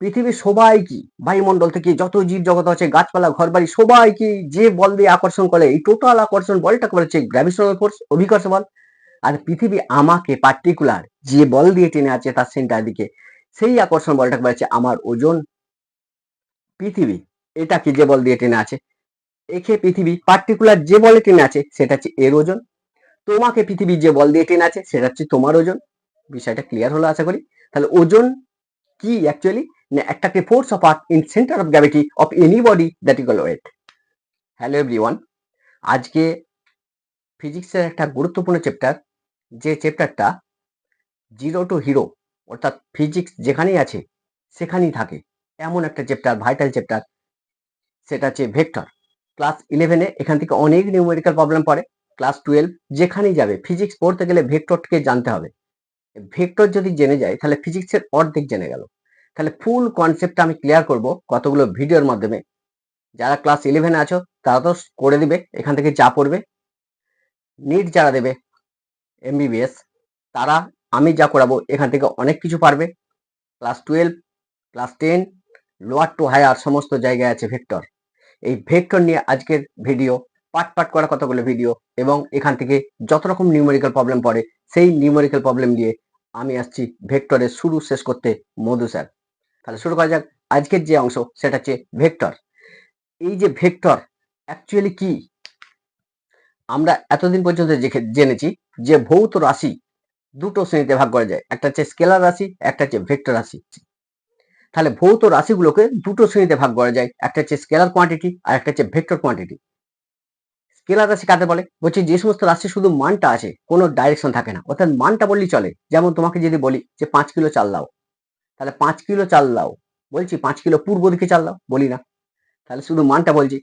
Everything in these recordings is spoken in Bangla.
পৃথিবীর সবাই কি বায়ুমণ্ডল থেকে যত জীব জগৎ আছে, গাছপালা, ঘরবাড়ি সবাই কি যে বল দিয়ে আকর্ষণ করে, এই টোটাল আকর্ষণ বলটাকে বলেছে গ্র্যাভিটেশনাল ফোর্স অভিকর্ষ বল। আর পৃথিবী আমাকে পার্টিকুলার যে বল দিয়ে টেনে আছে তার সেন্টার দিকে, সেই আকর্ষণ বলটাকে বলেছে আমার ওজন। পৃথিবী এটা কি যে বল দিয়ে টেনে আছে একে পৃথিবী পার্টিকুলার যে বলে টেনে আছে সেটা হচ্ছে এর ওজন। তোমাকে পৃথিবী যে বল দিয়ে টেনে আছে সেটা হচ্ছে তোমার ওজন। বিষয়টা ক্লিয়ার হলো আশা করি। তাহলে ওজন কি অ্যাকচুয়ালি একটা force of earth in centre of gravity of any body that equal weight hello everyone আজকে ফিজিক্সের একটা গুরুত্বপূর্ণ চ্যাপ্টার যে চ্যাপ্টারটা জিরো টু হিরো অর্থাৎ ফিজিক্স যেখানেই আছে, সেখানেই থাকে। এমন একটা চ্যাপ্টার ভাইটাল চ্যাপ্টার সেটা হচ্ছে ভেক্টর ক্লাস ইলেভেনে এখান থেকে অনেক নিউমেরিক্যাল প্রবলেম পড়ে। ক্লাস টুয়েলভ যেখানেই যাবে ফিজিক্স পড়তে গেলে ভেক্টরকে জানতে হবে। ভেক্টর যদি জেনে যায়, তাহলে ফিজিক্সের অর্ধেক জেনে গেল। তাহলে ফুল কনসেপ্টটা আমি ক্লিয়ার করব কতগুলো ভিডিওর মাধ্যমে। যারা ক্লাস ইলেভেনে আছো, তারা তো করে দিবে, এখান থেকে যা পড়বে নিট যারা দেবে এমবিবিএস তারা আমি যা করাবো, এখান থেকে অনেক কিছু পারবে। Class twelve class ten lower to higher সমস্ত জায়গায় আছে ভেক্টর এই ভেক্টর নিয়ে আজকের ভিডিও পাট পাট করা কতগুলো ভিডিও এবং এখান থেকে যত রকম নিউমেরিক্যাল প্রবলেম পড়ে, সেই নিউমেরিক্যাল প্রবলেম দিয়ে আমি আসছি ভেক্টরের শুরু শেষ করতে। মধু স্যার তাহলে শুরু করা যাক। আজকের যে অংশ, সেটা হচ্ছে ভেক্টর। এই যে ভেক্টর অ্যাকচুয়ালি কি? আমরা এতদিন পর্যন্ত জেনেছি যে ভৌত রাশি দুটো শ্রেণীতে ভাগ করা যায়। একটা হচ্ছে স্কেলার রাশি, একটা হচ্ছে ভেক্টর রাশি। তাহলে ভৌত রাশিগুলোকে দুটো শ্রেণীতে ভাগ করা যায়। একটা হচ্ছে স্কেলার কোয়ান্টিটি আর একটা হচ্ছে ভেক্টর কোয়ান্টিটি স্কেলার রাশি কাকে বলে? বলছি যে সমস্ত রাশি শুধু মানটা আছে, কোনো ডাইরেকশন থাকে না। অর্থাৎ মানটা বললেই চলে। যেমন তোমাকে যদি বলি যে পাঁচ কিলো চাল দাও। তাহলে পাঁচ কিলো চাল দাও। বলছি, পাঁচ কিলো পূর্ব দিকে চাল দাও, বলি না। তাহলে শুধু মানটা বলছি।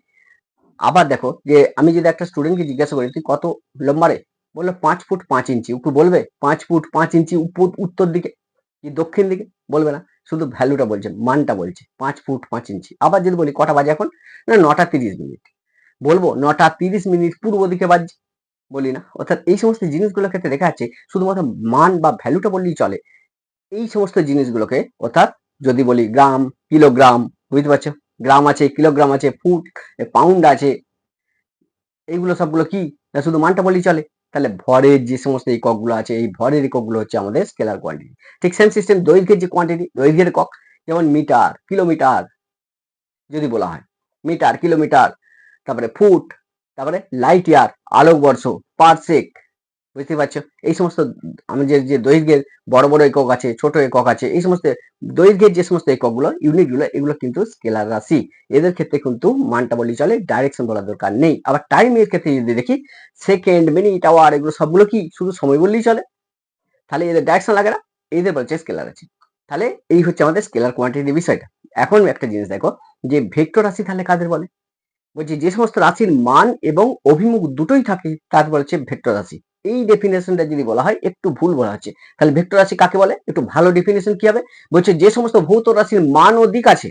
আবার দেখো যে, আমি যদি একটা স্টুডেন্টকে জিজ্ঞাসা করি, তুই কত লম্বা রে বলল, পাঁচ ফুট পাঁচ ইঞ্চি। একটু বলবে, পাঁচ ফুট পাঁচ ইঞ্চি উত্তর দিকে, কি দক্ষিণ দিকে? বলবে না। শুধু ভ্যালুটা বলছে, মানটা বলছে, পাঁচ ফুট পাঁচ ইঞ্চি। আবার যদি বলি, কটা বাজে এখন? না নটা তিরিশ মিনিট। বলব, নটা তিরিশ মিনিট পূর্ব দিকে বাজছে। বলি না। অর্থাৎ এই সমস্ত জিনিসগুলোর ক্ষেত্রে দেখা যাচ্ছে, শুধুমাত্র মান বা ভ্যালুটা বললেই চলে। এই সমস্ত জিনিসগুলোকে, অর্থাৎ যদি বলি গ্রাম, কিলোগ্রাম, বুঝতে পারছ? গ্রাম আছে, কিলোগ্রাম আছে, ফুট পাউন্ড আছে। এইগুলো সবগুলো কি? না শুধু মানটা বললেই চলে? তাহলে ভরের যে সমস্ত এককগুলো আছে, এই ভরের এককগুলো হচ্ছে আমাদের স্কেলার কোয়ান্টিটি ঠিক সেম সিস্টেম দৈর্ঘ্যের যে কোয়ান্টিটি দৈর্ঘ্যের একক যেমন মিটার কিলোমিটার যদি বলা হয়। মিটার কিলোমিটার তারপরে ফুট, তারপরে লাইট ইয়ার আলোকবর্ষ পারসেক বুঝতে পারছ? এই সমস্ত আমাদের যে দৈর্ঘ্যের বড় বড় একক আছে, ছোট একক আছে, এই সমস্ত দৈর্ঘ্যের যে সমস্ত এককগুলো ইউনিটগুলো এগুলো কিন্তু স্কেলার রাশি। এদের ক্ষেত্রে কিন্তু মানটা বলি চলে ডাইরেকশন বলার দরকার নেই। আবার টাইম এর ক্ষেত্রে যদি দেখি সেকেন্ড মিনিট আওয়ার এগুলো সবগুলো কি শুধু সময় বললেই চলে? তাহলে এদের ডাইরেকশন লাগে না, এদের বলছে স্কেলার আছে। তাহলে এই হচ্ছে আমাদের স্কেলার কোয়ান্টিটির বিষয়টা। এখন একটা জিনিস দেখো, যে ভেক্টর রাশি তাহলে কাদের বলে? বলছি যে সমস্ত রাশির মান এবং অভিমুখ দুটোই থাকে, তার বলছে ভেক্টর রাশি। এই ডেফিনেশনটা যদি বলা হয়, একটু ভুল বলা হচ্ছে। তাহলে ভেক্টর রাশি কাকে বলে? একটু ভালো ডেফিনেশন কি হবে? বলছে যে সমস্ত ভৌত রাশির মান ও দিক আছে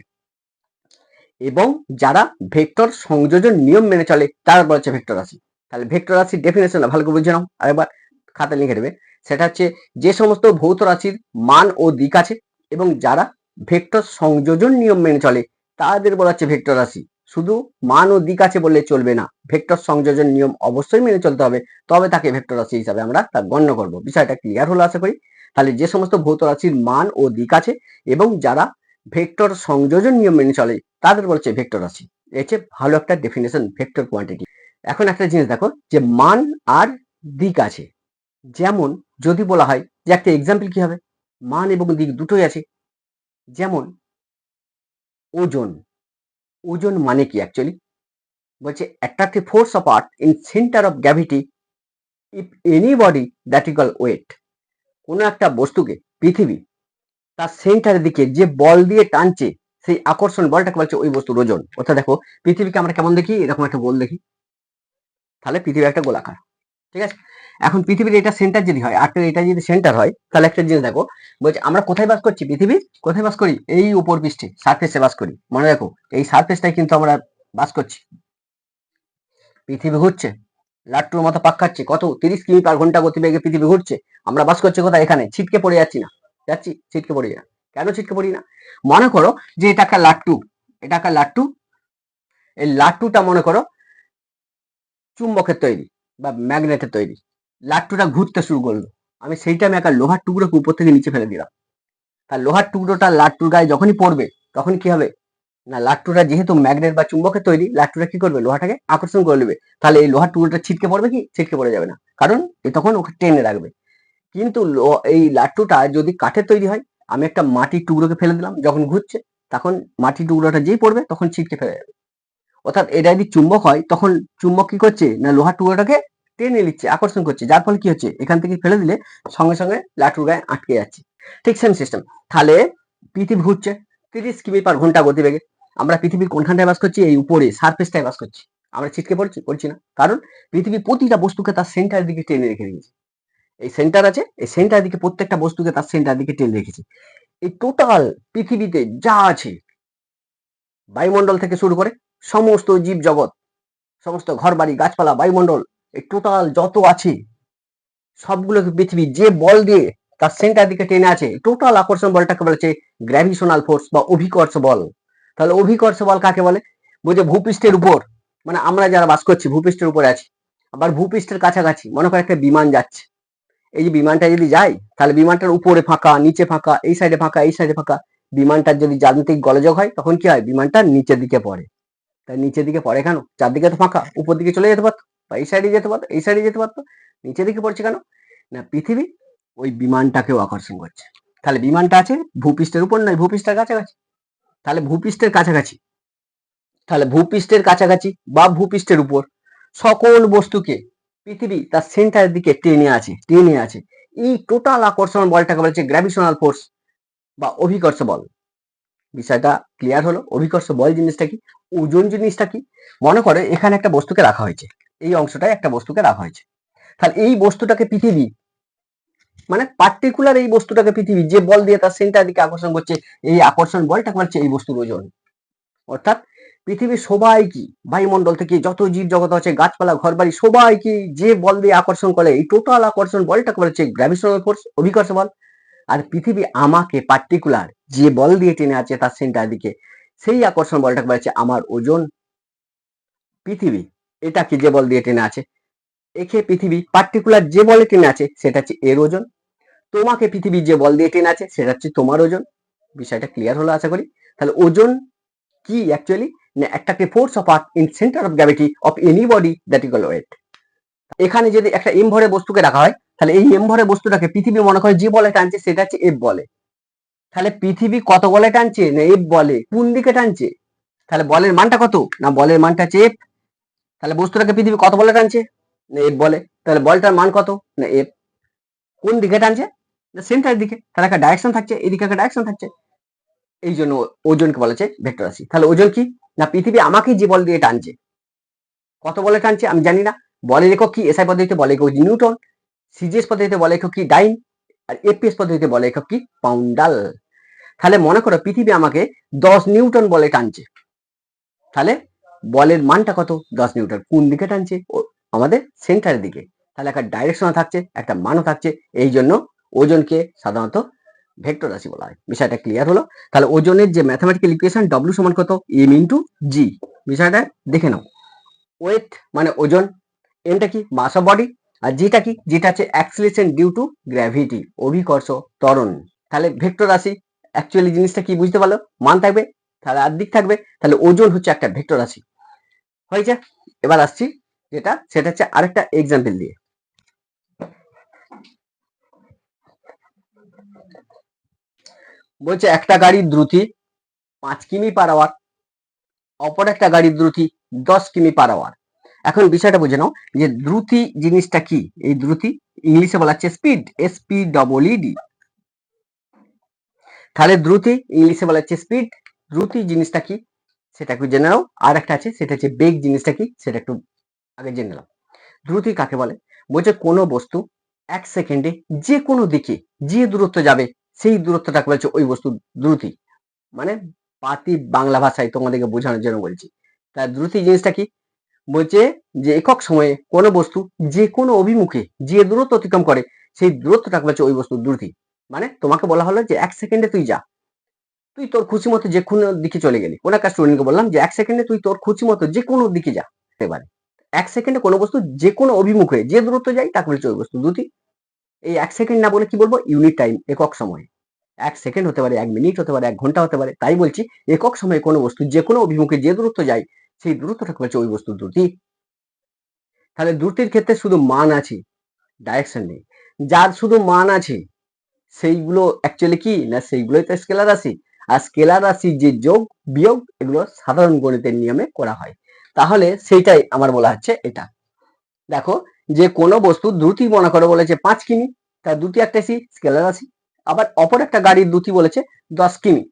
এবং যারা ভেক্টর সংযোজন নিয়ম মেনে চলে, তারা বলছে ভেক্টর রাশি। তাহলে ভেক্টর রাশির ডেফিনেশন ভালো করে বুঝে নাও। আরেকবার খাতা লিখে দেবে সেটা হচ্ছে যে সমস্ত ভৌত রাশির মান ও দিক আছে এবং যারা ভেক্টর সংযোজন নিয়ম মেনে চলে, তাদের বলা হচ্ছে ভেক্টর রাশি। শুধু মান ও দিক আছে বললে চলবে না। ভেক্টর সংযোজন নিয়ম অবশ্যই মেনে চলতে হবে, তবে তাকে ভেক্টর রাশি হিসাবে আমরা তা গণ্য করব। বিষয়টা ক্লিয়ার হলো আশা করি? তাহলে যে সমস্ত ভৌত রাশির মান ও দিক আছে এবং যারা ভেক্টর সংযোজন নিয়ম মেনে চলে, তাদের বলছে ভেক্টর রাশি। হচ্ছে ভালো একটা ডেফিনেশন ভেক্টর কোয়ান্টিটি এখন একটা জিনিস দেখো, যে মান আর দিক আছে। যেমন যদি বলা হয়, যে একটা এক্সাম্পল কি হবে? মান এবং দিক দুটোই আছে। যেমন ওজন। ওজন মানে কি অ্যাকচুয়ালি বলছে attractive force of earth in centre of gravity if any body that equal weight কোনো একটা বস্তুকে, পৃথিবী, তার সেন্টারের দিকে যে বল দিয়ে টানছে, সেই আকর্ষণ বলটাকে বলছে ওই বস্তুর ওজন। অর্থাৎ দেখো, পৃথিবীকে আমরা কেমন দেখি? এরকম একটা গোল দেখি। তাহলে পৃথিবী একটা গোলাকার। ঠিক আছে? এখন পৃথিবীর এটা সেন্টার যদি হয় আর এটা যদি সেন্টার হয়, তাহলে একটা জিনিস দেখো, বলছে আমরা কোথায় বাস করছি? পৃথিবী কোথায় বাস করি? এই উপর পৃষ্ঠে সারফেসে বাস করি। মনে রাখো, এই সারফেসটাই কিন্তু আমরা বাস করছি। পৃথিবী ঘুরছে, লাট্টুর মতো পাক খাচ্ছে, কত? তিরিশ কিমি পার ঘণ্টা গতিবেগে পৃথিবী ঘুরছে। আমরা বাস করছি কোথায়? এখানে, ছিটকে পড়ে যাচ্ছি না। যাচ্ছি, ছিটকে পড়ে যা কেন ছিটকে পড়ি না? মনে করো যে এটা একটা লাট্টু, এটা একটা লাট্টু, এই লাট্টুটা মনে করো চুম্বকের তৈরি বা ম্যাগনেটের তৈরি। লাট্টুটা ঘুরতে শুরু করল। আমি সেইটা আমি একটা লোহার টুকরোকে উপর থেকে নিচে ফেলে দিলাম। তার লোহার টুকরোটা লাট্টুর গায়ে যখনই পড়বে, তখন কি হবে? না, লাট্টুটা যেহেতু ম্যাগনেট বা চুম্বকের তৈরি, লাট্টুটা কি করবে? লোহাটাকে আকর্ষণ করে নেবে। তাহলে এই লোহার টুকরোটা ছিটকে পড়বে কি? ছিটকে পড়ে যাবে না। কারণ এ তখন ওকে টেনে রাখবে। কিন্তু এই লাট্টুটা যদি কাঠের তৈরি হয়, আমি একটা মাটির টুকরোকে ফেলে দিলাম, যখন ঘুরছে, তখন মাটির টুকরোটা যেই পড়বে, তখন ছিটকে ফেলে যাবে। অর্থাৎ এটা যদি চুম্বক হয়, তখন চুম্বক কি করছে? না, লোহার টুকরোটাকে টেনে নিচ্ছে, আকর্ষণ করছে। যার ফলে কি হচ্ছে? এখান থেকে ফেলে দিলে সঙ্গে সঙ্গে লাটুর গায়ে আটকে যাচ্ছে। ঠিক সেম সিস্টেম তাহলে পৃথিবী ঘুরছে। তিরিশ কিমি পার ঘণ্টা গতিবেগে। আমরা পৃথিবীর কোনখানটায় বাস করছি? এই উপরে সারফেসটায় বাস করছি। আমরা ছিটকে পড়ছি পড়ছি না। কারণ পৃথিবী প্রতিটা বস্তুকে তার সেন্টার দিকে টেনে রেখে দিয়েছে। এই সেন্টার আছে, এই সেন্টার দিকে প্রত্যেকটা বস্তুকে তার সেন্টার দিকে টেনে রেখেছে। এই টোটাল পৃথিবীতে যা আছে, বায়ুমণ্ডল থেকে শুরু করে সমস্ত জীব জগৎ সমস্ত ঘর বাড়ি গাছপালা, বায়ুমণ্ডল এই টোটাল যত আছে সবগুলোকে পৃথিবী যে বল দিয়ে তার সেন্টার দিকে টেনে আছে টোটাল আকর্ষণ বলটাকে বলেছে গ্র্যাভিশনাল ফোর্স বা অভিকর্ষ বল। তাহলে অভিকর্ষ বল কাকে বলে? বুঝে ভূপৃষ্ঠের উপর। মানে আমরা যারা বাস করছি, ভূপৃষ্ঠের উপরে আছি। আবার ভূপৃষ্ঠের কাছাকাছি, মনে করো একটা বিমান যাচ্ছে। এই যে বিমানটা যদি যায়, তাহলে বিমানটার উপরে ফাঁকা, নিচে ফাঁকা, এই সাইডে ফাঁকা, এই সাইডে ফাঁকা। বিমানটার যদি যান্ত্রিক গলযোগ হয়, তখন কি হয়? বিমানটা নিচের দিকে পড়ে। তাই নিচের দিকে পড়ে কেন? চারদিকে তো ফাঁকা, উপর দিকে চলে যেতে পারতো। বা এই সাইডে যেতে পারতো, এই সাইডে যেতে পারতো নিচে দিকে পড়ছে কেন? না, পৃথিবী ওই বিমানটাকেও আকর্ষণ করছে। তাহলে বিমানটা আছে ভূপৃষ্ঠের উপর নয়, ভূপৃষ্ঠের কাছাকাছি। তাহলে ভূপৃষ্ঠের কাছাকাছি। তাহলে ভূপৃষ্ঠের কাছাকাছি বা ভূপৃষ্ঠের উপর সকল বস্তুকে পৃথিবী তার সেন্টারের দিকে টেনে আছে টেনে আছে। এই টোটাল আকর্ষণ বলটাকে বলেছে গ্র্যাভিশনাল ফোর্স বা অভিকর্ষ বল। বিষয়টা ক্লিয়ার হলো। অভিকর্ষ বল জিনিসটা কি? ওজন জিনিসটা কি? মনে করে এখানে একটা বস্তুকে রাখা হয়েছে। এই অংশটায় একটা বস্তুকে রাখা হয়েছে। তাহলে এই বস্তুটাকে পৃথিবী মানে পার্টিকুলার এই বস্তুটাকে পৃথিবী, যে বল দিয়ে তার সেন্টার দিকে আকর্ষণ করছে, এই আকর্ষণ বলটাকে বলছে এই বস্তুর ওজন। অর্থাৎ পৃথিবীর সবাই কি বায়ুমণ্ডল থেকে যত জীব জগৎ আছে, গাছপালা ঘর বাড়ি সবাই কি যে বল দিয়ে আকর্ষণ করে, এই টোটাল আকর্ষণ বলটাকে বলেছে গ্র্যাভিশনাল ফোর্স অভিকর্ষ বল। আর পৃথিবী আমাকে পার্টিকুলার যে বল দিয়ে টেনে আছে তার সেন্টার দিকে, সেই আকর্ষণ বলটাকে বলেছে আমার ওজন। পৃথিবী এটা কি যে বল দিয়ে টেনে আছে? একে পৃথিবী পার্টিকুলার যে বলে টেনে আছে, সেটা হচ্ছে এর ওজন। তোমাকে পৃথিবী যে বল দিয়ে টেনে আছে, সেটা হচ্ছে তোমার ওজন। বিষয়টা ক্লিয়ার হলো আশা করি। তাহলে ওজন কি অ্যাকচুয়ালি না, একটা force of earth in centre of gravity of any body that equal weight এখানে যদি একটা এম ভরে বস্তুকে রাখা হয়, তাহলে এই এম ভরে বস্তুটাকে পৃথিবী মনে করে যে বলে টানছে, সেটা হচ্ছে এফ বলে। তাহলে পৃথিবী কত বলে টানছে? না এফ বলে। কোন দিকে টানছে? তাহলে বলের মানটা কত? না, বলের মানটা হচ্ছে এফ তাহলে বস্তুটাকে পৃথিবী কত বলে টানছে? না এফ বলে। তাহলে বলটার মান কত? না এফ কোন দিকে টানছে? না সেন্টার দিকে। তাহলে একটা ডাইরেকশন থাকছে, এদিকে একটা ডাইরেকশন থাকছে। এই জন্য ওজনকে বলা হচ্ছে ভেক্টর রাশি। তাহলে ওজন কি? না, পৃথিবী আমাকে যে বল দিয়ে টানছে, কত বলে টানছে আমি জানি না। বলের একক কি? এসআই পদ্ধতিতে বলে একক নিউটন। সিজিএস পদ্ধতিতে বলে একক কি? ডাইন। আর এপিএস পদ্ধতিতে বলে একক কি? পাউন্ডাল। তাহলে মনে করো পৃথিবী আমাকে দশ নিউটন বলে টানছে। তাহলে বলের মানটা কত? দশ নিউটন। কোন দিকে টানছে? আমাদের সেন্টারের দিকে। তাহলে একটা ডাইরেকশনও থাকছে, একটা মানও থাকছে। এই জন্য ওজনকে সাধারণত ভেক্টর রাশি বলা হয়। বিষয়টা ক্লিয়ার হলো? তাহলে ওজনের যে ম্যাথামেটিক্যাল ইকুয়েশন ডব্লিউ সমান কত? এম ইন্টু জি বিষয়টা দেখে নাও। ওয়েট মানে ওজন। এমটা কি? মাস অফ বডি আর যেটা কি? যেটা হচ্ছে অ্যাক্সিলেশন ডিউ টু গ্র্যাভিটি অভিকর্ষ ত্বরণ। তাহলে ভেক্টর রাশি অ্যাকচুয়ালি জিনিসটা কি বুঝতে পারল? মান থাকবে? তাহলে আর দিক থাকবে? তাহলে ওজন হচ্ছে একটা ভেক্টর রাশি। হয়েছে? এবার আসছি যেটা, সেটা হচ্ছে আরেকটা এক্সাম্পল দিয়ে। বলছে, একটা গাড়ির দ্রুতি পাঁচ কিমি পার আওয়ার অপর একটা গাড়ির দ্রুতি দশ কিমি পার আওয়ার এখন বিষয়টা বুঝে নাও যে দ্রুতি জিনিসটা কি? এই দ্রুতি ইংলিশে বলা হচ্ছে speed S P double E D তাহলে দ্রুতি ইংলিশে বলা হচ্ছে স্পিড দ্রুতি জিনিসটা কি? সেটা একটু জেনে নাও। আর একটা আছে, সেটা হচ্ছে বেগ জিনিসটা কি, সেটা একটু আগে জেনে নাও দ্রুতি কাকে বলে? বলছে কোনো বস্তু এক সেকেন্ডে যে কোনো দিকে যে দূরত্ব যাবে, সেই দূরত্বটাকে বলছে? ওই বস্তু দ্রুতি। মানে পাতি বাংলা ভাষায় তোমাদেরকে বোঝানোর জন্য বলছি। তার দ্রুতি জিনিসটা কি? বলছে যে একক সময়ে কোনো বস্তু যে কোনো অভিমুখে যে দূরত্ব অতিক্রম করে, সেই দূরত্বটাকে বলছে? ওই বস্তু দ্রুতি। মানে তোমাকে বলা হলো যে এক সেকেন্ডে তুই যা। তুই তোর খুশি মতো যে কোনো দিকে চলে গেলি। কোন একটা স্টুডেন্টকে বললাম যে, এক সেকেন্ডে তুই তোর খুশি মতো যে কোনো দিকে যা। এবারে এক সেকেন্ডে কোনো বস্তু, যে কোনো অভিমুখে যে দূরত্ব যাই, তাকে বলছে ওই বস্তু। দুটি। এই এক সেকেন্ড না বলে কি বলব? ইউনিট টাইম একক সময়। এক সেকেন্ড হতে পারে, এক মিনিট হতে পারে, এক ঘণ্টা হতে পারে। তাই বলছি, একক সময়ে কোনো বস্তু, যে কোনো অভিমুখে যে দূরত্ব যায় সেই দূরত্বটাকে বলছে ওই বস্তুর দ্রুতি তাহলে দ্রুতির ক্ষেত্রে শুধু মান আছে ডাইরেকশন নেই। যার শুধু মান আছে, সেইগুলো অ্যাকচুয়ালি কি? না, সেইগুলোই তো স্কেলার রাশি। আর স্কেলার রাশি যে যোগ, বিয়োগ এগুলো সাধারণ গণিতের নিয়মে করা হয়। তাহলে সেইটাই আমার বলা হচ্ছে এটা। দেখো, যে কোনো বস্তু দ্রুতি মনে করে বলেছে পাঁচ কিমি তার দ্রুতি একটা সি, স্কেলার রাশি। আবার অপর একটা গাড়ির দ্রুতি বলেছে দশ কিমি।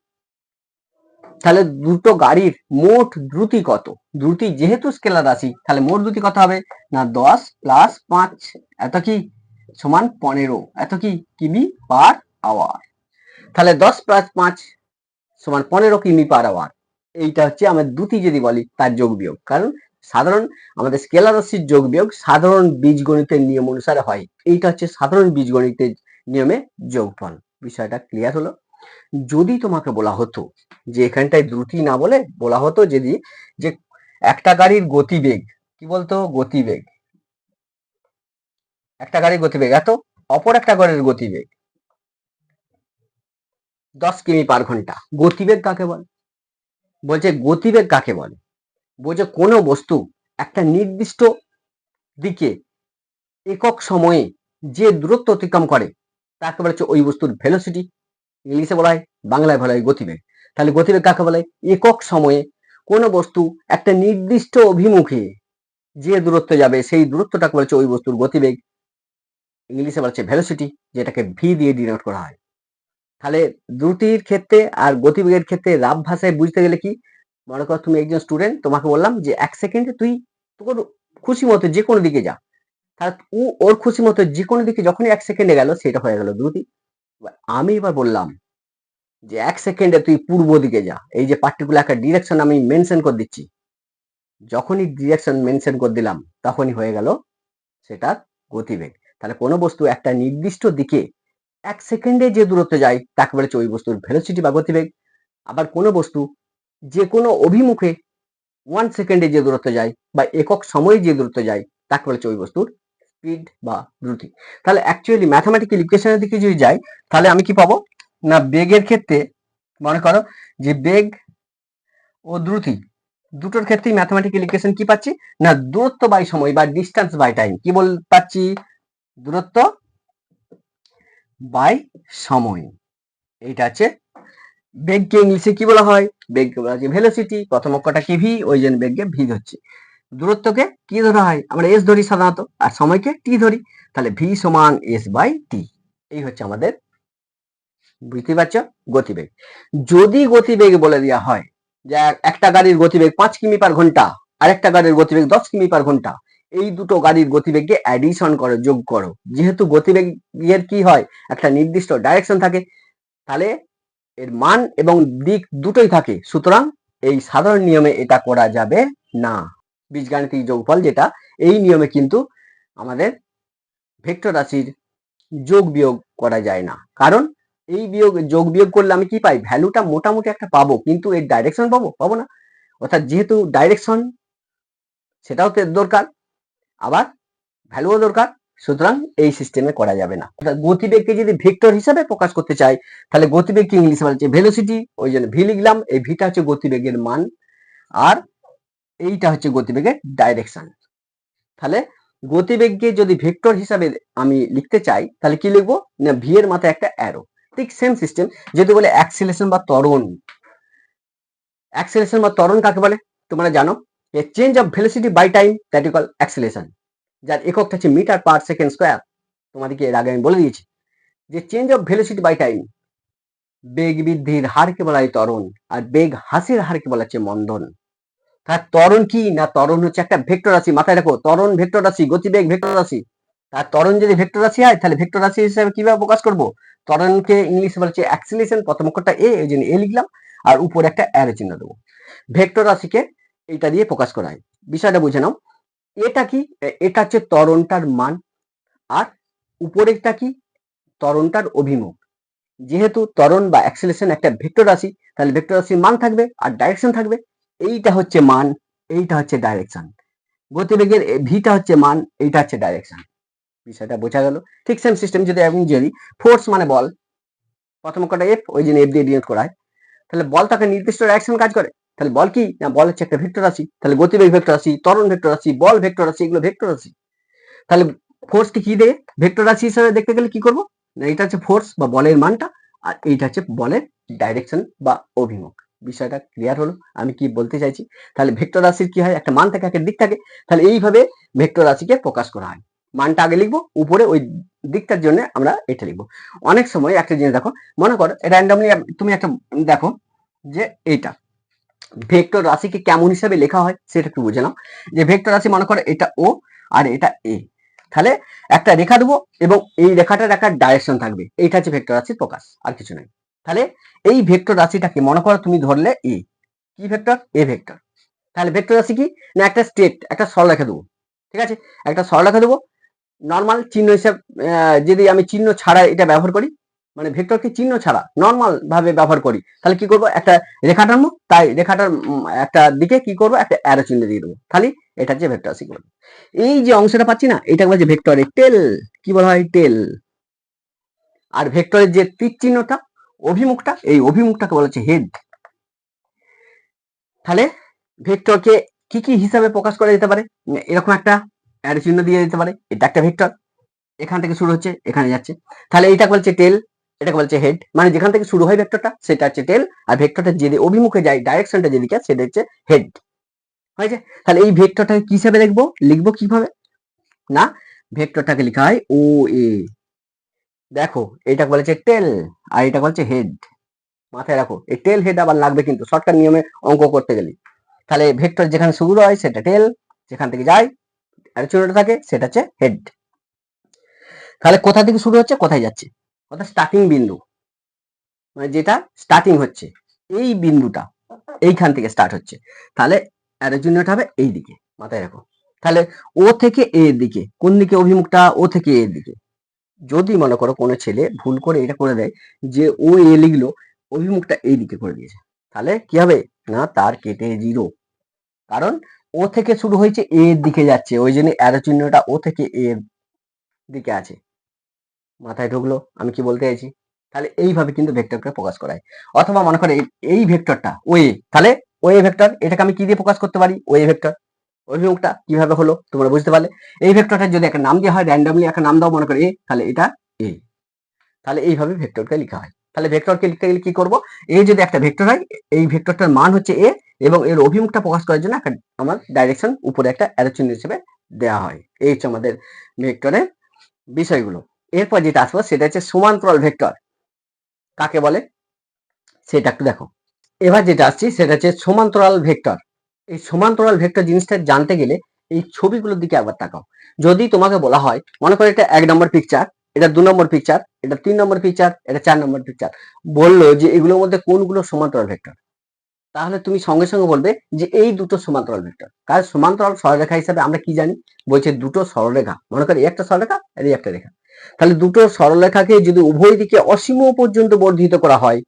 তাহলে দুটো গাড়ির মোট দ্রুতি কত? দ্রুতি যেহেতু স্কেলার রাশি, তাহলে মোট দ্রুতি কত হবে? না, দশ প্লাস পাঁচ, এত কি? সমান পনেরো, এত কি? কিমি পার আওয়ার তাহলে দশ প্লাস পাঁচ সমান পনেরো কিমি পার আওয়ার এইটা হচ্ছে আমার দ্রুতি যদি বলি, তার যোগ বিয়োগ। কারণ সাধারণ, আমাদের স্কেলার রাশির যোগ বিয়োগ সাধারণ বীজগণিতের নিয়ম অনুসারে হয়। এইটা হচ্ছে সাধারণ বীজগণিতের নিয়মে যোগফল। বিষয়টা ক্লিয়ার হলো? যদি তোমাকে বলা হতো যে এখানটায় দ্রুতি না বলে, বলা হতো যদি যে একটা গাড়ির গতিবেগ, কি বলতো? গতিবেগ। একটা গাড়ির গতিবেগ। এত অপর একটা গাড়ির গতিবেগ। দশ কিমি পার ঘণ্টা। গতিবেগ কাকে বলে? বলছে গতিবেগ কাকে বলে? বলছে কোনো বস্তু একটা নির্দিষ্ট দিকে একক সময়ে যে দূরত্ব অতিক্রম করে, তাকে বলা হচ্ছে ওই বস্তুর ভেলোসিটি ইংলিশে বলা হয় বাংলায় বলা হয় গতিবেগ। তাহলে গতিবেগ কাকে বলে? একক সময়ে কোনো বস্তু একটা নির্দিষ্ট অভিমুখে যে দূরত্ব যাবে, সেই দূরত্বটাকে বলছে ওই বস্তুর গতিবেগ। ইংলিশে বলা হচ্ছে ভেলোসিটি যেটাকে ভি দিয়ে ডিনোট করা হয়। তাহলে দ্রুতির ক্ষেত্রে আর গতিবেগের ক্ষেত্রে রাব ভাষায় বুঝতে গেলে কি? মনে করো তুমি একজন স্টুডেন্ট তোমাকে বললাম যে এক সেকেন্ডে তুই তোর খুশি মতো যে কোনো দিকে যা। তাহলে ও ওর খুশি মতো যে কোনো দিকে যখনই এক সেকেন্ডে গেল, সেটা হয়ে গেল দ্রুতি আমি এবার বললাম যে এক সেকেন্ডে তুই পূর্ব দিকে যা। এই যে পার্টিকুলার একটা ডিরেকশন আমি মেনশন করে দিচ্ছি। যখনই ডিরেকশন মেনশন করে দিলাম, তখনই হয়ে গেল সেটা গতিবেগ। তাহলে কোনো বস্তু একটা নির্দিষ্ট দিকে এক সেকেন্ডে যে দূরত্ব যায় তাকে বলেছে ওই বস্তুর ভেলোসিটি বা গতিবেগ। আবার কোনো বস্তু যে কোনো অভিমুখে ওয়ান সেকেন্ডে যে দূরত্ব যায় বা একক সময়ে যে দূরত্ব যায় তাকে বলেছে ওই বস্তুর স্পিড বা দ্রুতি। তাহলে অ্যাকচুয়ালি ম্যাথামেটিক্যাল ইকুয়েশনের দিকে যদি যাই, তাহলে আমি কি পাবো? না, বেগের ক্ষেত্রে, মনে করো যে বেগ ও দ্রুতি, দুটোর ক্ষেত্রেই ম্যাথামেটিক্যাল ইকুয়েশন কি পাচ্ছি? না, দূরত্ব বাই সময় বা ডিস্টেন্স বাই টাইম কি বল, পাচ্ছি? দূরত্ব বাই সময়। এইটা আছে বেগকে ইংলিশে কি বলা হয়? বেগকে বলা হচ্ছে ভেলোসিটি প্রথম অক্ষরটা কি ভি ওই জন্য বেগকে ভি ধরছি। দূরত্বকে কি ধরা হয়? আমরা এস ধরি সাধারণত, আর সময়কে টি ধরি। তাহলে ভি সমান এস বাই টি এই হচ্ছে আমাদের বুঝতে পারছ? গতিবেগ। যদি গতিবেগ বলে দেওয়া হয়, যে একটা গাড়ির গতিবেগ পাঁচ কিমি পার ঘণ্টা, আরেকটা গাড়ির গতিবেগ দশ কিমি পার ঘণ্টা এই দুটো গাড়ির গতিবেগকে অ্যাডিশন করো, যোগ করো। যেহেতু গতিবেগের কি হয়? একটা নির্দিষ্ট ডাইরেকশন থাকে, তাহলে এর মান এবং দিক দুটোই থাকে। সুতরাং এই সাধারণ নিয়মে এটা করা যাবে না। বীজগাণিতিক যোগফল যেটা, এই নিয়মে কিন্তু আমাদের ভেক্টর রাশির যোগ বিয়োগ করা যায় না। কারণ এই বিয়োগ, যোগ বিয়োগ করলে আমি কি পাই? ভ্যালুটা মোটামুটি একটা পাবো, কিন্তু এর ডাইরেকশন পাবো? পাবো না। অর্থাৎ যেহেতু ডাইরেকশন সেটাও তো দরকার। আবার ভ্যালুও দরকার, সুতরাং এই সিস্টেমে করা যাবে না। গতিবেগকে যদি ভেক্টর হিসাবে প্রকাশ করতে চাই, তাহলে গতিবেগকে ইংলিশে বলা হচ্ছে ভেলোসিটি ওই জন্য ভি লিখলাম, এই ভিটা হচ্ছে গতিবেগের মান, আর এইটা হচ্ছে গতিবেগের ডাইরেকশন তাহলে গতিবেগকে যদি ভেক্টর হিসাবে আমি লিখতে চাই, তাহলে কি লিখব? না ভি এর মাথায় একটা অ্যারো ঠিক সেম সিস্টেম যেহেতু বলে অ্যাক্সিলেশন বা ত্বরণ। অ্যাক্সিলেশন বা ত্বরণ কাকে বলে? তোমরা জানো? যে change of velocity by time that equal acceleration যার এককটা হচ্ছে মিটার পার সেকেন্ড স্কোয়ার তোমাদেরকে এর আগে আমি বলে দিয়েছি। যে change of velocity by time বেগ বৃদ্ধির হারকে বলা হয় ত্বরণ, আর বেগ হাসির হারকে বলা হচ্ছে মন্দন। তার ত্বরণ কি? না ত্বরণ হচ্ছে একটা ভেক্টর রাশি? মাথায় রাখো, ত্বরণ ভেক্টর রাশি, গতিবেগ ভেক্টর রাশি। তার ত্বরণ যদি ভেক্টর রাশি হয়, তাহলে ভেক্টর রাশি হিসেবে কীভাবে প্রকাশ করব? ত্বরণকে ইংলিশে বলা হচ্ছে অ্যাক্সিলেশন প্রথম অক্ষরটা এ এই জন্য এ লিখলাম, আর উপরে একটা অ্যারো চিহ্ন দেবো। ভেক্টর রাশিকে এইটা দিয়ে প্রকাশ করা হয়। বিষয়টা বুঝে নাও। এটা কি? এটা হচ্ছে তরণটার মান। আর উপরেরটা কি? তরণটার অভিমুখ। যেহেতু ত্বরণ বা অ্যাক্সিলেশন একটা ভেক্টর রাশি, তাহলে ভেক্টর রাশির মান থাকবে আর ডাইরেকশন থাকবে। এইটা হচ্ছে মান, এইটা হচ্ছে ডাইরেকশন গতিবেগের ভিটা হচ্ছে মান, এইটা হচ্ছে ডাইরেকশন বিষয়টা বোঝা গেল। ঠিক সেম সিস্টেম যদি আমি যদি ফোর্স মানে বল, প্রথম কটা এফ ওই জন্য এফ দিয়ে ডিনোট করা হয়। তাহলে বল তাকে নির্দিষ্ট ডাইরেকশন কাজ করে। তাহলে বল কি? না, বল হচ্ছে একটা ভেক্টর রাশি। তাহলে গতিবেগ ভেক্টর রাশি, ত্বরণ ভেক্টর রাশি, বল ভেক্টর রাশি, এগুলো ভেক্টর রাশি। তাহলে ফোর্সকে কি দেয়? ভেক্টর রাশি হিসেবে দেখতে গেলে কি করব? না, এটা হচ্ছে ফোর্স বা বলের মানটা, আর এইটা হচ্ছে বলের ডাইরেকশন বা অভিমুখ। বিষয়টা ক্লিয়ার হলো? আমি কি বলতে চাইছি? তাহলে ভেক্টর রাশির কি হয়? একটা মান থাকে একটা দিক থাকে। তাহলে এইভাবে ভেক্টর রাশিকে প্রকাশ করা হয়। মানটা আগে লিখব, উপরে ওই দিকটার জন্য আমরা এটা লিখব। অনেক সময় একটা জিনিস দেখো, মনে করো র্যান্ডমলি তুমি একটা দেখো যে এইটা। ভেক্টর রাশিকে কেমন হিসাবে লেখা হয় সেটা একটু বুঝে নাও। যে ভেক্টর রাশি মনে করো এটা ও আর এটা এ তাহলে একটা রেখা দেবো এবং এই রেখাটার একটা ডাইরেকশন থাকবে। এইটা হচ্ছে ভেক্টর রাশির প্রকাশ, আর কিছু নয় তাহলে এই ভেক্টর রাশিটাকে মনে করো তুমি ধরলে এ কি ভেক্টর? A vector. তাহলে ভেক্টর রাশি কি? না, একটা স্টেট একটা সরলরেখা দেবো। ঠিক আছে? একটা সরলরেখা দেবো। নর্মাল চিহ্ন হিসাব যদি আমি চিহ্ন ছাড়া এটা ব্যবহার করি মানে ভেক্টরকে চিহ্ন ছাড়া নর্মাল ভাবে ব্যবহার করি। তাহলে কি করব? একটা রেখা টানবো, তাই রেখাটার একটা দিকে কি করব? একটা অ্যারো চিহ্ন দিয়ে দেবো। খালি এটা হচ্ছে ভেক্টর করব এই যে অংশটা পাচ্ছি না, এটা বলছে ভেক্টরের টেল কি বলা হয়? টেল আর ভেক্টরের যে তীর চিহ্নটা, অভিমুখটা, এই অভিমুখটাকে বলা হচ্ছে হেড তাহলে ভেক্টরকে কি কি হিসাবে প্রকাশ করা যেতে পারে? এরকম একটা অ্যারো চিহ্ন দিয়ে দিতে পারে। এটা একটা ভেক্টর এখান থেকে শুরু হচ্ছে, এখানে যাচ্ছে। তাহলে এটা বলছে টেল এটাকে বলছে হেড মানে যেখান থেকে শুরু হয় ভেক্টরটা সেটা হচ্ছে টেল আর ভেক্টরটা যে অভিমুখে যায় ডাইরেকশনটা যেদিকে সেটা হচ্ছে হেড হয়েছে? তাহলে এই ভেক্টরটাকে কি হিসাবে লিখব? লিখব কীভাবে? না ভেক্টরটাকে লেখা হয় ও এ দেখো এটা বলেছে টেল আর এটা বলছে হেড মাথায় রাখো, এই টেল হেড আবার লাগবে কিন্তু শর্টকাট নিয়মে অঙ্ক করতে গেলে। তাহলে ভেক্টর যেখানে শুরু হয়, সেটা টেল যেখান থেকে যায়, আর চিহ্নটা থাকে, সেটা হচ্ছে হেড তাহলে কোথা থেকে শুরু হচ্ছে, কোথায় যাচ্ছে? অর্থাৎ স্টার্টিং বিন্দু। মানে যেটা স্টার্টিং হচ্ছে, এই বিন্দুটা এইখান থেকে স্টার্ট হচ্ছে। তাহলে অ্যারো চিহ্নটা হবে এই দিকে মাথায় রাখো। তাহলে ও থেকে এ এর দিকে, কোন দিকে অভিমুখটা? ও থেকে এর দিকে। যদি মনে করো কোনো ছেলে ভুল করে এটা করে দেয়, যে ও এ লিখলো, অভিমুখটা এই দিকে করে দিয়েছে। তাহলে কি হবে? না, তার কেটে জিরো কারণ ও থেকে শুরু হয়েছে এ এর দিকে যাচ্ছে, ওই জন্য অ্যারো চিহ্নটা ও থেকে এ এর দিকে আছে। মাথায় ঢুকলো, আমি কি বলতে চাইছি? তাহলে এইভাবে কিন্তু ভেক্টরকে প্রকাশ করায়। অথবা মনে করে এই- ভেক্টরটা, ওয়ে, তাহলে ওয়ে ভেক্টর, এটাকে আমি কি দিয়ে প্রকাশ করতে পারি? Way vector. অভিমুখটা কীভাবে হলো, তোমরা বুঝতে পারলে? এই ভেক্টরটা যদি একটা নাম দেওয়া হয় র্যান্ডমলি একটা নাম দাও মনে করে এ, তাহলে এটা এ। তাহলে এইভাবে ভেক্টরকে লেখা হয়। তাহলে ভেক্টরকে লিখতে গেলে কি করব? এ যদি একটা ভেক্টর হয়, এই ভেক্টরটার মান হচ্ছে এ এবং এর অভিমুখটা প্রকাশ করার জন্য একটা, আমার ডাইরেকশন উপরে একটা অ্যারো চিহ্ন হিসেবে দেওয়া হয়। এই হচ্ছে আমাদের ভেক্টরের বিষয়গুলো। এরপর যেটা আসব সেটা হচ্ছে সমান্তরাল ভেক্টর কাকে বলে? সেটা একটু দেখো। এবার যেটা আসছি সেটা হচ্ছে সমান্তরাল ভেক্টর এই সমান্তরাল ভেক্টর জিনিসটা জানতে গেলে এই ছবিগুলোর দিকে একবার তাকাও। যদি তোমাকে বলা হয়, মনে করো এটা এক নম্বর পিকচার এটা দু নম্বর পিকচার এটা তিন নম্বর পিকচার এটা চার নম্বর পিকচার বলল যে এগুলোর মধ্যে কোনগুলো সমান্তরাল ভেক্টর তাহলে তুমি সঙ্গে সঙ্গে বলবে যে এই দুটো সমান্তরাল ভেক্টর কারণ সমান্তরাল সরলরেখা হিসাবে আমরা কি জানি? বলছে দুটো সরলরেখা। মনে করো একটা সরলরেখা আর এই একটা রেখা। তাহলে দুটো সরলরেখাকে যদি উভয় দিকে অসীম পর্যন্ত বর্ধিত করা হয়,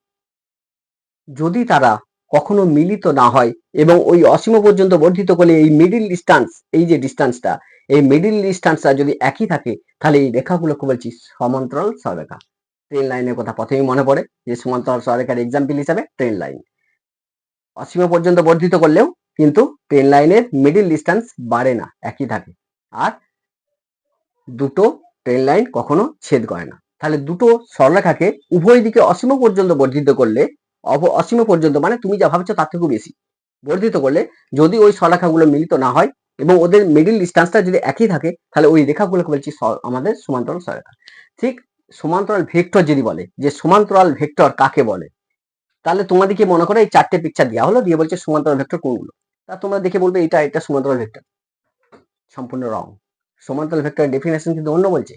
যদি তারা কখনো মিলিত না হয় এবং ওই অসীম পর্যন্ত বর্ধিত করলে এই মিডিল ডিস্টেন্স এই যে ডিস্টান্সটা এই মিডিল ডিস্টেন্সটা যদি একই থাকে, তাহলে এই রেখাগুলোকে বলছি সমান্তরাল সরলরেখা ট্রেন লাইনের কথা প্রথমেই মনে পড়ে যে সমান্তরাল সরলরেখার এক্সাম্পল হিসাবে ট্রেন লাইন অসীম পর্যন্ত বর্ধিত করলেও কিন্তু ট্রেন লাইনের মিডিল ডিস্টেন্স বাড়ে না, একই থাকে। আর দুটো ট্রেন লাইন কখনো ছেদ করে না। তাহলে দুটো সরলরেখাকে উভয় দিকে অসীম পর্যন্ত বর্ধিত করলে অসীম পর্যন্ত মানে তুমি যা ভাবছ তার থেকেও বেশি। বর্ধিত করলে যদি ওই সরলরেখাগুলো মিলিত না হয় এবং ওদের মিডিল ডিস্টেন্সটা যদি একই থাকে, তাহলে ওই রেখাগুলোকে বলছি আমাদের সমান্তরাল সরলরেখা। ঠিক সমান্তরাল ভেক্টর যদি বলে, যে সমান্তরাল ভেক্টর কাকে বলে? তাহলে তোমাদেরকে মনে করো এই চারটে পিকচার দেওয়া হলো? দিয়ে বলছে সমান্তরাল ভেক্টর কোনগুলো? তা তোমরা দেখে বলবে এটা এটা সমান্তরাল ভেক্টর সম্পূর্ণ রং সমান্তরাল ভেক্টরের ডেফিনেশন কিন্তু অন্য বলছে।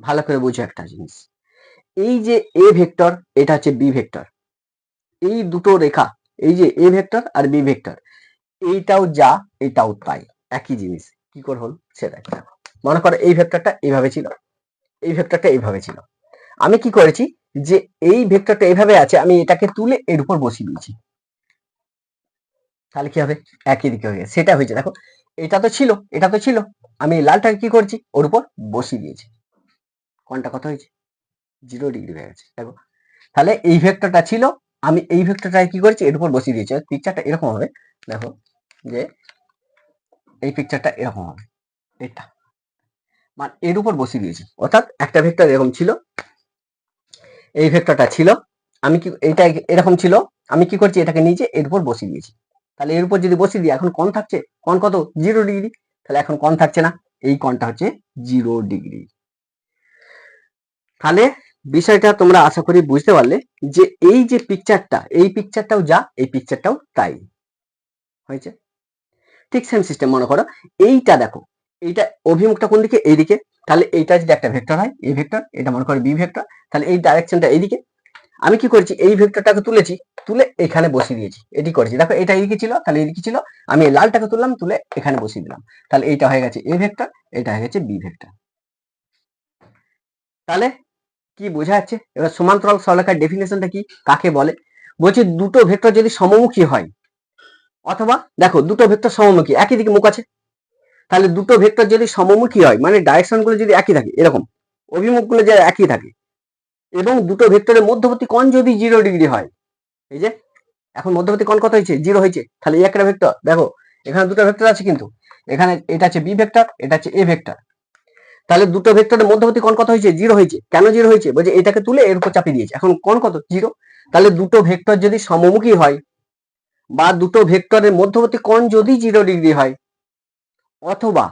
ভালো করে বুঝো একটা জিনিস। এই যে এ ভেক্টর এটা হচ্ছে বি ভেক্টর এই দুটো রেখা, এই যে এ ভেক্টর আর বি ভেক্টর এইটাও যা, এটাও তাই। একই জিনিস। কি করে হল? সেটা একটু মনে করো এই ভেক্টরটা এইভাবে ছিল। এই ভেক্টরটা এইভাবে ছিল। আমি কি করেছি? যে এই ভেক্টরটা এইভাবে আছে, আমি এটাকে তুলে এর উপর বসিয়ে দিয়েছি। তাহলে কি হবে? একই দিকে হয়ে গেছে। সেটা হয়েছে। দেখো, এটা তো ছিল, এটা তো ছিল। আমি লালটাকে কি করছি? ওর উপর বসিয়ে দিয়েছি। কোনটা কত হয়েছে? জিরো ডিগ্রি হয়ে গেছে। দেখো। তাহলে এই ভেক্টরটা ছিল। আমি এই ভেক্টরটা কি করেছি? এর উপর বসিয়ে দিয়েছি। পিকচারটা এরকম হবে। দেখো যে এই পিকচারটা এরকম হবে। এটা। মানে এর উপর বসিয়ে দিয়েছি। অর্থাৎ একটা ভেক্টর এরকম ছিল। এই ভেক্টরটা ছিল। আমি কি এটা এরকম ছিল। আমি কি করছি? এটাকে নিচে এর উপর বসিয়ে দিয়েছি। তাহলে এর উপর যদি বসিয়ে দিই, এখন কোন থাকছে? কোন কত? জিরো ডিগ্রি তাহলে এখন কোন থাকছে না, এই কোনটা হচ্ছে জিরো ডিগ্রি তাহলে বিষয়টা তোমরা আশা করি বুঝতে পারলে যে এই যে পিকচারটা এই পিকচারটাও যা, এই পিকচারটাও তাই। হয়েছে? ঠিক সেম সিস্টেম মনে করো। এইটা দেখো, এইটা অভিমুখটা কোন দিকে? এইদিকে। তাহলে এইটা যদি একটা ভেক্টর হয়, এই ভেক্টর এটা মনে করো বি ভেক্টর তাহলে এই ডাইরেকশনটা এইদিকে। আমি কি করেছি? এই ভেক্টরটাকে তুলেছি, তুলে এখানে বসিয়ে দিয়েছি। এটি করেছি। দেখো, এটা এইদিকে ছিল, তাহলে এইদিকে ছিল। আমি এই লালটাকে তুললাম, তুলে এখানে বসিয়ে দিলাম। তাহলে এইটা হয়ে গেছে এ ভেক্টর এটা হয়ে গেছে বি ভেক্টর তাহলে কি বোঝা যাচ্ছে? এবার সমান্তরাল সরলরেখার ডেফিনেশনটা কি? কাকে বলে? বলছি দুটো ভেক্টর যদি সমমুখী হয়, অথবা দেখো, দুটো ভেক্টর সমমুখী, একই দিকে মুখ আছে। তাহলে দুটো ভেক্টর যদি সমমুখী হয় মানে ডাইরেকশনগুলো যদি একই থাকে, এরকম অভিমুখগুলো যদি একই থাকে এবং দুটো ভেক্টরের মধ্যবর্তী কোণ যদি জিরো ডিগ্রি হয়, এই যে, এখন মধ্যবর্তী কোণ কত হয়েছে? জিরো হয়েছে। তাহলে এই একটা ভেক্টর, দেখো, এখানে দুটো ভেক্টর আছে কিন্তু। এখানে এটা আছে বি ভেক্টর, এটা আছে এ ভেক্টর। তাহলে দুটো ভেক্টরের মধ্যবর্তী কোণ কত হয়েছে? জিরো হয়েছে। কেন জিরো হয়েছে? বলছে এটাকে তুলে এর উপর চাপিয়ে দিয়েছে। এখন কোণ কত? জিরো তাহলে দুটো ভেক্টর যদি সমমুখী হয়, বা দুটো ভেক্টরের মধ্যবর্তী কোণ যদি জিরো ডিগ্রি হয়, অথবা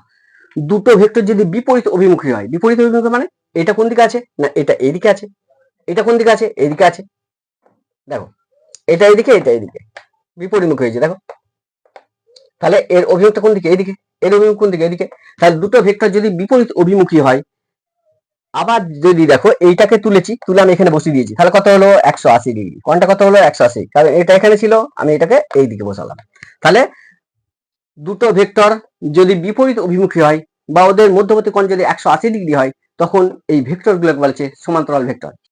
দুটো ভেক্টর যদি বিপরীত অভিমুখী হয়, বিপরীত অভিমুখী মানে এটা কোন দিকে আছে? না, এটা এইদিকে আছে। এটা কোন দিকে আছে? এইদিকে আছে। দেখো, এটা এইদিকে এটা এইদিকে। বিপরীতমুখী হয়েছে, দেখো। তাহলে এর অভিমুখটা কোন দিকে? এইদিকে। এর অভিমুখ কোন দিকে? এদিকে তাহলে দুটো ভেক্টর যদি বিপরীত অভিমুখী হয়, আবার যদি দেখো, এইটাকে তুলেছি, তুলে আমি এখানে বসিয়ে দিয়েছি, তাহলে কত হলো? একশো আশি ডিগ্রি। কোনটা কত হলো? একশো আশি। কারণ এটা এখানে ছিল, আমি এটাকে এই দিকে বসালাম। তাহলে দুটো ভেক্টর যদি বিপরীত অভিমুখী হয়, বা ওদের মধ্যবর্তী কোণ যদি একশো আশি ডিগ্রি হয়, তখন এই ভেক্টর গুলোকে বলছে সমান্তরাল ভেক্টর।